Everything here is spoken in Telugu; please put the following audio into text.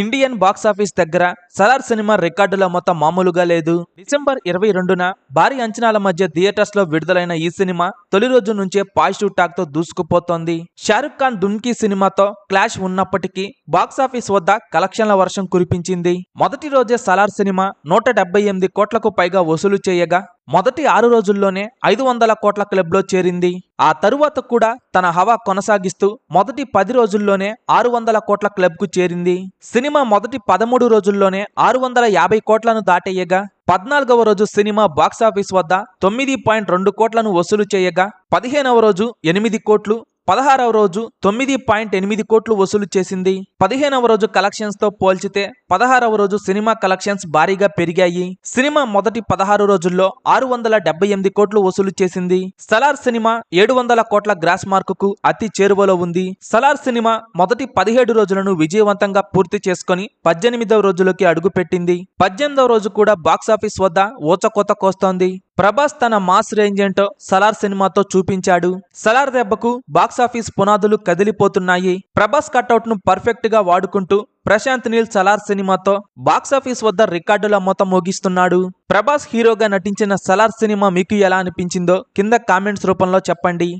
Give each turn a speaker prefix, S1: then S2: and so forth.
S1: ఇండియన్ బాక్సాఫీస్ దగ్గర సలార్ సినిమా రికార్డుల మొత్తం మామూలుగా లేదు. డిసెంబర్ ఇరవై రెండున భారీ అంచనాల మధ్య థియేటర్స్లో విడుదలైన ఈ సినిమా తొలి రోజు నుంచే పాజిటివ్ టాక్తో దూసుకుపోతోంది. షారుఖ్ ఖాన్ డున్కీ సినిమాతో క్లాష్ ఉన్నప్పటికీ బాక్సాఫీస్ వద్ద కలెక్షన్ల వర్షం కురిపించింది. మొదటి రోజే సలార్ సినిమా నూట డెబ్బై ఎనిమిది కోట్లకు పైగా వసూలు చేయగా మొదటి ఆరు రోజుల్లోనే ఐదు వందల కోట్ల క్లబ్లో చేరింది. ఆ తరువాత కూడా తన హవా కొనసాగిస్తూ మొదటి పది రోజుల్లోనే ఆరు వందల కోట్ల క్లబ్కు చేరింది. సినిమా మొదటి పదమూడు రోజుల్లోనే ఆరు వందల యాభై కోట్లను దాటేయగా పద్నాలుగవ రోజు సినిమా బాక్సాఫీస్ వద్ద తొమ్మిది పాయింట్ రెండు కోట్లను వసూలు చేయగా పదిహేనవ రోజు ఎనిమిది కోట్లు పదహారవ రోజు తొమ్మిది పాయింట్ ఎనిమిది కోట్లు వసూలు చేసింది. పదిహేనవ రోజు కలెక్షన్స్తో పోల్చితే పదహారవ రోజు సినిమా కలెక్షన్స్ భారీగా పెరిగాయి. సినిమా మొదటి పదహారు రోజుల్లో ఆరు వందల డెబ్బై ఎనిమిది కోట్లు వసూలు చేసింది. సలార్ సినిమా ఏడు వందల కోట్ల గ్రాస్ మార్కుకు అతి చేరువలో ఉంది. సలార్ సినిమా మొదటి పదిహేడు రోజులను విజయవంతంగా పూర్తి చేసుకొని పద్దెనిమిదవ రోజులోకి అడుగుపెట్టింది. పద్దెనిమిదవ రోజు కూడా బాక్సాఫీస్ వద్ద ఊచకోత కోస్తోంది. ప్రభాస్ తన మాస్ రేంజ్ ఏంటో సలార్ సినిమాతో చూపించాడు. సలార్ దెబ్బకు బాక్సాఫీస్ పునాదులు కదిలిపోతున్నాయి. ప్రభాస్ కట్అవుట్ను పర్ఫెక్ట్గా వాడుకుంటూ ప్రశాంత్ నీల్ సలార్ సినిమాతో బాక్సాఫీస్ వద్ద రికార్డుల మొత్తం మోగిస్తున్నాడు. ప్రభాస్ హీరోగా నటించిన సలార్ సినిమా మీకు ఎలా అనిపించిందో కింద కామెంట్స్ రూపంలో చెప్పండి.